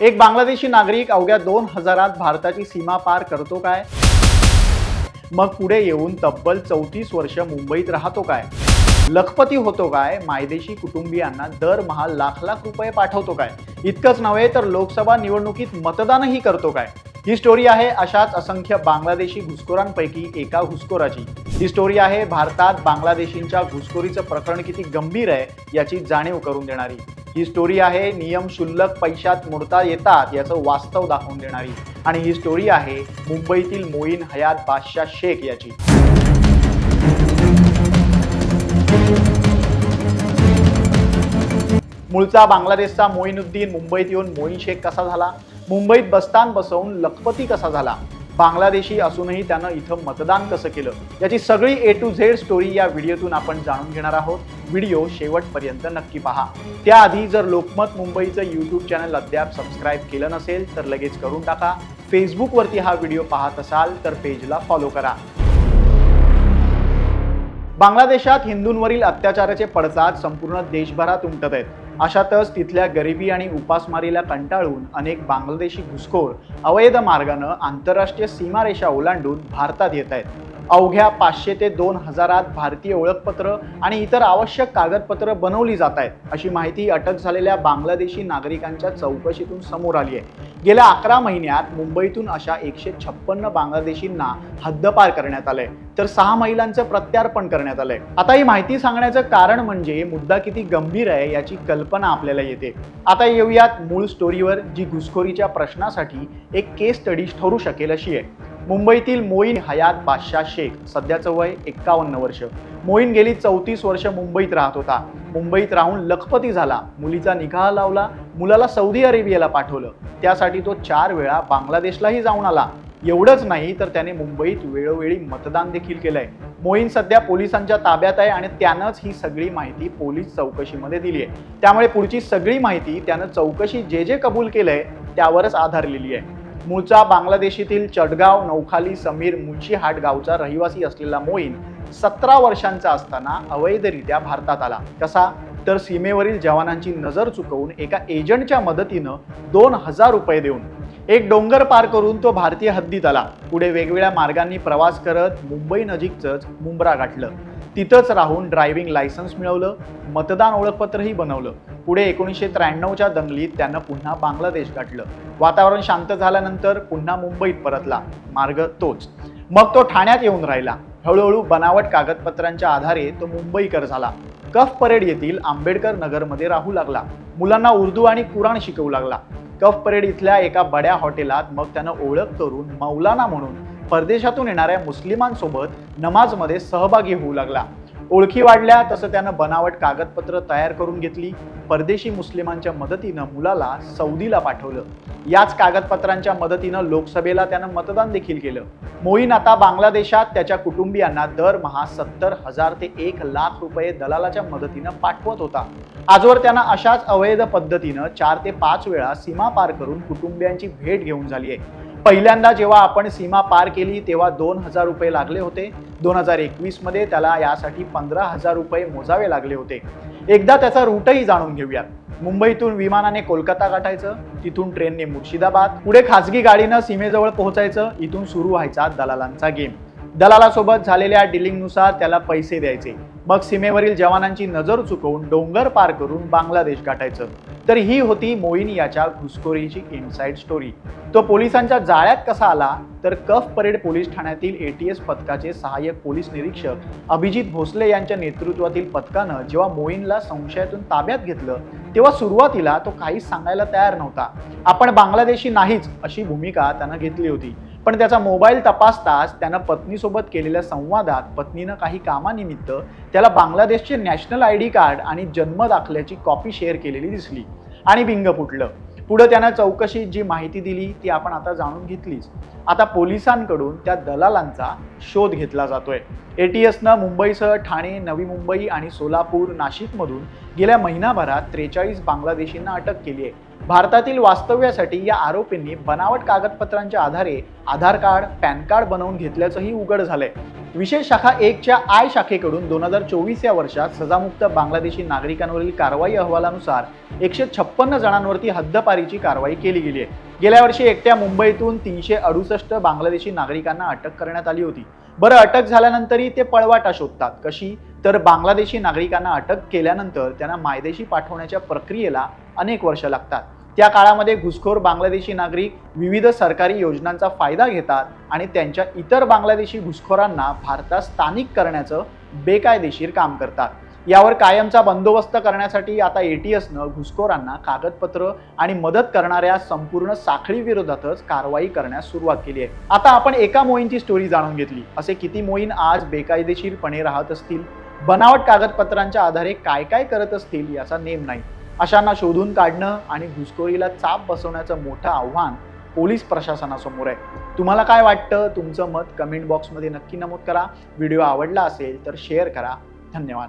एक बांगलादेशी नागरिक अवघ्या दोन हजारात भारताची सीमा पार करतो काय? मग पुढे येऊन तब्बल चौतीस वर्ष मुंबईत राहतो काय? लखपती होतो काय? मायदेशी कुटुंबियांना दरमहा लाख लाख रुपये पाठवतो काय? इतकंच नव्हे तर लोकसभा निवडणुकीत मतदानही करतो काय? ही स्टोरी आहे अशाच असंख्य बांगलादेशी घुसखोरांपैकी एका घुसखोराची. ही स्टोरी आहे भारतात बांगलादेशींच्या घुसखोरीचं प्रकरण किती गंभीर आहे याची जाणीव करून देणारी. ही स्टोरी आहे नियम शुल्लक पैशात मोडता येतात याचं वास्तव दाखवून देणारी. आणि ही स्टोरी आहे मुंबईतील मोईन हयात बादशाह शेख याची. मूळचा बांगलादेशचा मोईनुद्दीन मुंबईत येऊन मोईन शेख कसा झाला? मुंबईत बस्तान बसवून लखपती कसा झाला? बांगलादेशी असूनही त्यानं इथं मतदान कसं केलं याची सगळी ए टू झेड स्टोरी या व्हिडिओतून आपण जाणून घेणार आहोत. व्हिडिओ शेवटपर्यंत नक्की पहा. त्याआधी जर लोकमत मुंबईचं यूट्यूब चॅनल अद्याप सबस्क्राईब केलं नसेल तर लगेच करून टाका. फेसबुकवरती हा व्हिडिओ पाहत असाल तर पेजला फॉलो करा. बांगलादेशात हिंदूंवरील अत्याचाराचे पडसाद संपूर्ण देशभरात उमटत आहेत. अशातच तिथल्या गरिबी आणि उपासमारीला कंटाळून अनेक बांगलादेशी घुसखोर अवैध मार्गानं आंतरराष्ट्रीय सीमारेषा ओलांडून भारतात येत आहेत. अवघ्या पाचशे ते दोन हजारात भारतीय ओळखपत्र आणि इतर आवश्यक कागदपत्र बनवली जात आहेत अशी माहिती अटक झालेल्या बांगलादेशी नागरिकांच्या चौकशीतून समोर आली आहे. गेल्या अकरा महिन्यात मुंबईतून अशा एकशे छप्पन्न बांगलादेशींना हद्दपार करण्यात आलंय तर सहा महिलांचं प्रत्यार्पण करण्यात आलंय. आता ही माहिती सांगण्याचं कारण म्हणजे मुद्दा किती गंभीर आहे याची कल्पना आपल्याला येते. आता येऊयात मूळ स्टोरीवर जी घुसखोरीच्या प्रश्नासाठी एक केस स्टडी ठरू शकेल अशी आहे. मुंबईतील मोईन हयात बादशाह शेख सध्याचं वय एक्कावन्न वर्ष. मोईन गेली चौतीस वर्ष मुंबईत राहत होता. मुंबईत राहून लखपती झाला. मुलीचा निकाह लावला. मुलाला सौदी अरेबियाला पाठवलं. त्यासाठी तो चार वेळा बांगलादेशलाही जाऊन आला. एवढंच नाही तर त्याने मुंबईत वेळोवेळी मतदान देखील केलंय. मोईन सध्या पोलिसांच्या ताब्यात आहे आणि त्यानंच ही सगळी माहिती पोलीस चौकशीमध्ये दिली आहे त्यामुळे पुढची सगळी माहिती त्यानं चौकशी जे जे कबूल केलंय त्यावरच आधारलेली आहे. मूळचा बांगलादेशीतील चटगाव नौखाली समीर मुंशीहाट गावचा रहिवासी असलेला मोईन सतरा वर्षांचा असताना अवैधरित्या भारतात आला. कसा? तर सीमेवरील जवानांची नजर चुकवून एका एजंटच्या मदतीनं दोन हजार रुपये देऊन. एक डोंगर पार करून तो भारतीय हद्दीत आला. पुढे वेगवेगळ्या मार्गांनी प्रवास करत मुंबई नजीकच मुंब्रा गाठलं. तिथंच राहून ड्रायव्हिंग लायसन्स मिळवलं मतदान ओळखपत्रही बनवलं. पुढे एकोणीसशे त्र्याण्णवच्या दंगलीत त्यानं पुन्हा बांगलादेश गाठलं. वातावरण शांत झाल्यानंतर पुन्हा मुंबईत परतला. मार्ग तोच. मग तो ठाण्यात येऊन राहिला. हळूहळू बनावट कागदपत्रांच्या आधारे तो मुंबईकर झाला. कफ परेड येथील आंबेडकर नगरमध्ये राहू लागला. मुलांना उर्दू आणि कुराण शिकवू लागला. कफ परेड इथल्या एका बड्या हॉटेलात मग त्यानं ओळख करून मौलाना म्हणून परदेशातून येणाऱ्या मुस्लिमांसोबत नमाजमध्ये सहभागी होऊ लागला. ओळखी वाढल्या तसं त्यानं बनावट कागदपत्र तयार करून घेतली. परदेशी मुस्लिमांच्या मदतीनं मुलाला सौदीला पाठवलं. याच कागदपत्रांच्या मदतीनं लोकसभेला त्यानं मतदान देखील केलं. मोईन आता बांगलादेशात त्याच्या कुटुंबियांना दरमहा सत्तर हजार ते एक लाख रुपये दलालाच्या मदतीनं पाठवत होता. आजवर त्यांना अशाच अवैध पद्धतीनं चार ते पाच वेळा सीमा पार करून कुटुंबियांची भेट घेऊन झाली आहे. पहिल्यांदा जेव्हा आपण सीमा पार केली तेव्हा दोन हजार रुपये लागले होते. दोन हजार एकवीसमध्ये त्याला यासाठी पंधरा हजार रुपये मोजावे लागले होते. एकदा त्याचा रूटही जाणून घेऊयात मुंबईतून विमानाने कोलकाता गाठायचं तिथून ट्रेनने मुर्शिदाबाद पुढे खासगी गाडीनं सीमेजवळ पोहोचायचं इथून सुरू व्हायचा दलालांचा गेम. दलालासोबत झालेल्या डिलिंगनुसार त्याला पैसे द्यायचे. मग सीमेवरील जवानांची नजर चुकवून डोंगर पार करून बांगलादेश गाठायचं. तर ही होती मोईन याच्या घुसखोरीची इनसाइड स्टोरी तो पोलिसांच्या जाळ्यात कसा आला? तर कफ परेड पोलीस ठाण्यातील एटीएस पथकाचे सहाय्यक पोलीस निरीक्षक अभिजित भोसले यांच्या नेतृत्वातील पथकानं जेव्हा मोईनला संशयातून ताब्यात घेतलं तेव्हा सुरुवातीला तो काहीच सांगायला तयार नव्हता. आपण बांगलादेशी नाहीच अशी भूमिका त्यानं घेतली होती. पण त्याचा मोबाईल तपासताच त्यानं पत्नीसोबत केलेल्या संवादात पत्नीनं काही कामानिमित्त त्याला बांगलादेशचे नॅशनल आय डी कार्ड आणि जन्म दाखल्याची कॉपी शेअर केलेली दिसली आणि बिंग फुटलं. पुढं त्यानं चौकशीत जी माहिती दिली ती आपण आता जाणून घेतलीच. आता पोलिसांकडून त्या दलालांचा शोध घेतला जातोय. एटीएसनं मुंबईसह ठाणे नवी मुंबई आणि सोलापूर नाशिकमधून गेल्या महिनाभरात त्रेचाळीस बांगलादेशींना अटक केली आहे. भारतातील वास्तव्यासाठी या आरोपींनी बनावट कागदपत्रांच्या आधारे आधार कार्ड पॅन कार्ड बनवून घेतल्याचंही उघड झालंय. विशेष शाखा एकच्या आय शाखेकडून दोन हजार चोवीस या वर्षात सजामुक्त बांगलादेशी नागरिकांवरील कारवाई अहवालानुसार एकशे छप्पन्न जणांवरती हद्दपारीची कारवाई केली गेली आहे. गेल्या वर्षी एकट्या मुंबईतून तीनशे अडुसष्ट बांगलादेशी नागरिकांना अटक करण्यात आली होती. बरं अटक झाल्यानंतरही ते पळवाटा शोधतात. कशी? तर बांगलादेशी नागरिकांना अटक केल्यानंतर त्यांना मायदेशी पाठवण्याच्या प्रक्रियेला अनेक वर्ष लागतात. त्या काळामध्ये घुसखोर बांगलादेशी नागरिक विविध सरकारी योजनांचा फायदा घेतात आणि त्यांच्या इतर बांगलादेशी घुसखोरांना भारतात स्थानिक करण्याचं बेकायदेशीर काम करतात. यावर कायमचा बंदोबस्त करण्यासाठी आता एटीएसनं घुसखोरांना कागदपत्र आणि मदत करणाऱ्या संपूर्ण साखळीविरोधातच कारवाई करण्यास सुरुवात केली आहे. आता आपण एका मोहींची स्टोरी जाणून घेतली. असे किती मोहीन आज बेकायदेशीरपणे राहत असतील? बनावट कागदपत्रांच्या आधारे काय काय करत असतील याचा नेम नाही. अशांना शोधून काढणं आणि घुसखोरीला चाप बसवण्याचं मोठं आव्हान पोलीस प्रशासनासमोर आहे. तुम्हाला काय वाटतं? तुमचं मत कमेंट बॉक्समध्ये नक्की नमूद करा. व्हिडिओ आवडला असेल तर शेअर करा. धन्यवाद.